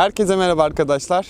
Herkese merhaba arkadaşlar.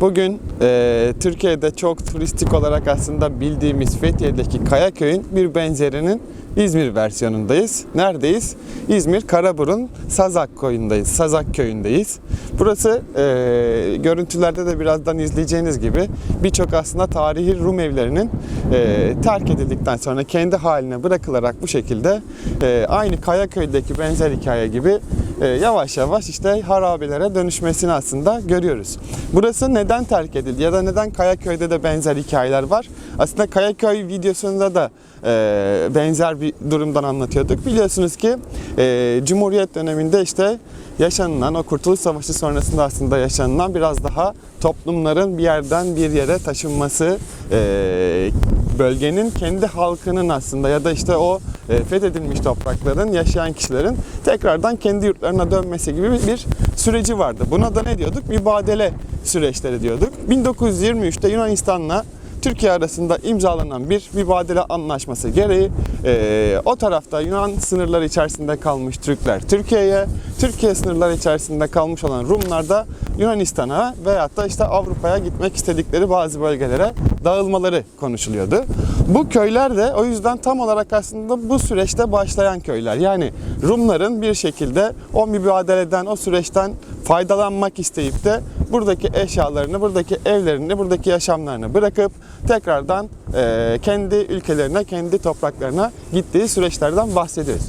Bugün e, Türkiye'de çok turistik olarak aslında bildiğimiz Fethiye'deki Kayaköy'ün bir benzerinin İzmir versiyonundayız. Neredeyiz? İzmir Karaburun Sazak Koyu'ndayız. Sazak Köyü'ndeyiz. Burası e, görüntülerde de birazdan izleyeceğiniz gibi birçok aslında tarihi Rum evlerinin e, terk edildikten sonra kendi haline bırakılarak bu şekilde e, aynı Kayaköy'deki benzer hikaye gibi yavaş yavaş işte harabelere dönüşmesini aslında görüyoruz. Burası neden terk edildi ya da neden Kayaköy'de de benzer hikayeler var? Aslında Kayaköy videosunda da e, benzer bir durumdan anlatıyorduk. Biliyorsunuz ki e, Cumhuriyet döneminde işte yaşanılan o Kurtuluş Savaşı sonrasında aslında yaşanılan biraz daha toplumların bir yerden bir yere taşınması, e, bölgenin kendi halkının aslında ya da işte o fethedilmiş toprakların yaşayan kişilerin tekrardan kendi yurtlarına dönmesi gibi bir, bir süreci vardı. Buna da ne diyorduk? Mübadele süreçleri diyorduk. 1923'te Yunanistan'la Türkiye arasında imzalanan bir mübadele anlaşması gereği e, o tarafta Yunan sınırları içerisinde kalmış Türkler Türkiye'ye, Türkiye sınırları içerisinde kalmış olan Rumlar da Yunanistan'a veyahut da işte Avrupa'ya gitmek istedikleri bazı bölgelere dağılmaları konuşuluyordu. Bu köyler de o yüzden tam olarak aslında bu süreçte başlayan köyler. Yani Rumların bir şekilde o mübadeleden, o süreçten faydalanmak isteyip de buradaki eşyalarını, buradaki evlerini, buradaki yaşamlarını bırakıp tekrardan e, kendi ülkelerine, kendi topraklarına gittiği süreçlerden bahsediyoruz.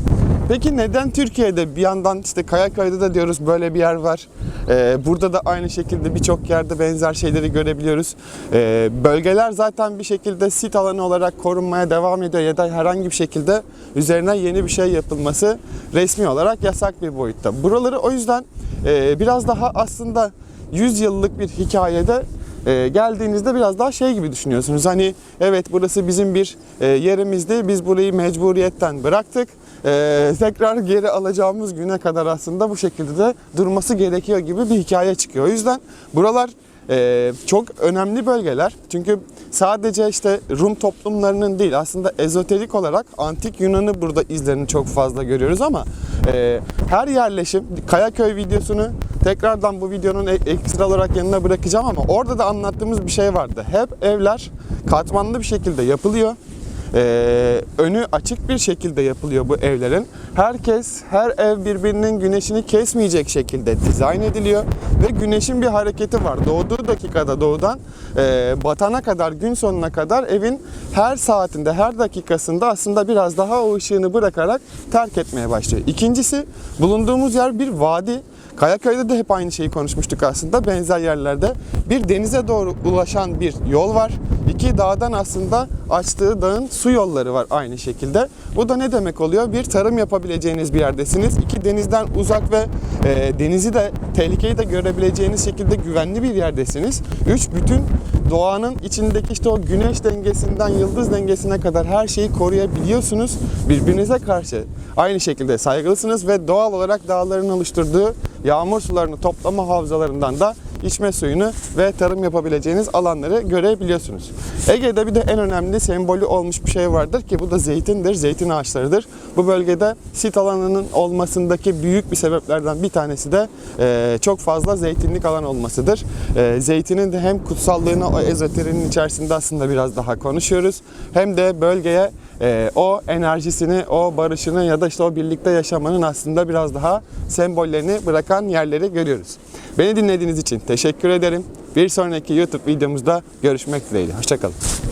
Peki neden Türkiye'de bir yandan işte Kayaköy'de de diyoruz böyle bir yer var. Ee, burada da aynı şekilde birçok yerde benzer şeyleri görebiliyoruz. Ee, bölgeler zaten bir şekilde sit alanı olarak korunmaya devam ediyor ya da herhangi bir şekilde üzerine yeni bir şey yapılması resmi olarak yasak bir boyutta. Buraları o yüzden e, biraz daha aslında 100 yıllık bir hikayede e, geldiğinizde biraz daha şey gibi düşünüyorsunuz. Hani evet burası bizim bir e, yerimizdi. Biz burayı mecburiyetten bıraktık. E, tekrar geri alacağımız güne kadar aslında bu şekilde de durması gerekiyor gibi bir hikaye çıkıyor. O yüzden buralar e, çok önemli bölgeler. Çünkü sadece işte Rum toplumlarının değil aslında ezoterik olarak antik Yunan'ı burada izlerini çok fazla görüyoruz ama e, her yerleşim Kayaköy videosunu tekrardan bu videonun ekstra olarak yanına bırakacağım ama orada da anlattığımız bir şey vardı. Hep evler katmanlı bir şekilde yapılıyor. Ee, önü açık bir şekilde yapılıyor bu evlerin. Herkes, her ev birbirinin güneşini kesmeyecek şekilde dizayn ediliyor ve güneşin bir hareketi var. Doğduğu dakikada doğudan e, batana kadar, gün sonuna kadar evin her saatinde, her dakikasında aslında biraz daha o ışığını bırakarak terk etmeye başlıyor. İkincisi, bulunduğumuz yer bir vadi. Kayaköy'de de hep aynı şeyi konuşmuştuk aslında. Benzer yerlerde bir denize doğru ulaşan bir yol var. İki dağdan aslında açtığı dağın su yolları var aynı şekilde. Bu da ne demek oluyor? Bir tarım yapabileceğiniz bir yerdesiniz. İki denizden uzak ve e, denizi de tehlikeyi de görebileceğiniz şekilde güvenli bir yerdesiniz. Üç bütün doğanın içindeki işte o güneş dengesinden yıldız dengesine kadar her şeyi koruyabiliyorsunuz. Birbirinize karşı aynı şekilde saygılısınız ve doğal olarak dağların oluşturduğu yağmur sularını toplama havzalarından da içme suyunu ve tarım yapabileceğiniz alanları görebiliyorsunuz. Ege'de bir de en önemli sembolü olmuş bir şey vardır ki bu da zeytindir, zeytin ağaçlarıdır. Bu bölgede sit alanının olmasındaki büyük bir sebeplerden bir tanesi de e, çok fazla zeytinlik alan olmasıdır. E, zeytinin de hem kutsallığını o ezoterinin içerisinde aslında biraz daha konuşuyoruz. Hem de bölgeye e, o enerjisini, o barışını ya da işte o birlikte yaşamanın aslında biraz daha sembollerini bırakan yerleri görüyoruz. Beni dinlediğiniz için teşekkür ederim. Bir sonraki YouTube videomuzda görüşmek dileğiyle. Hoşçakalın.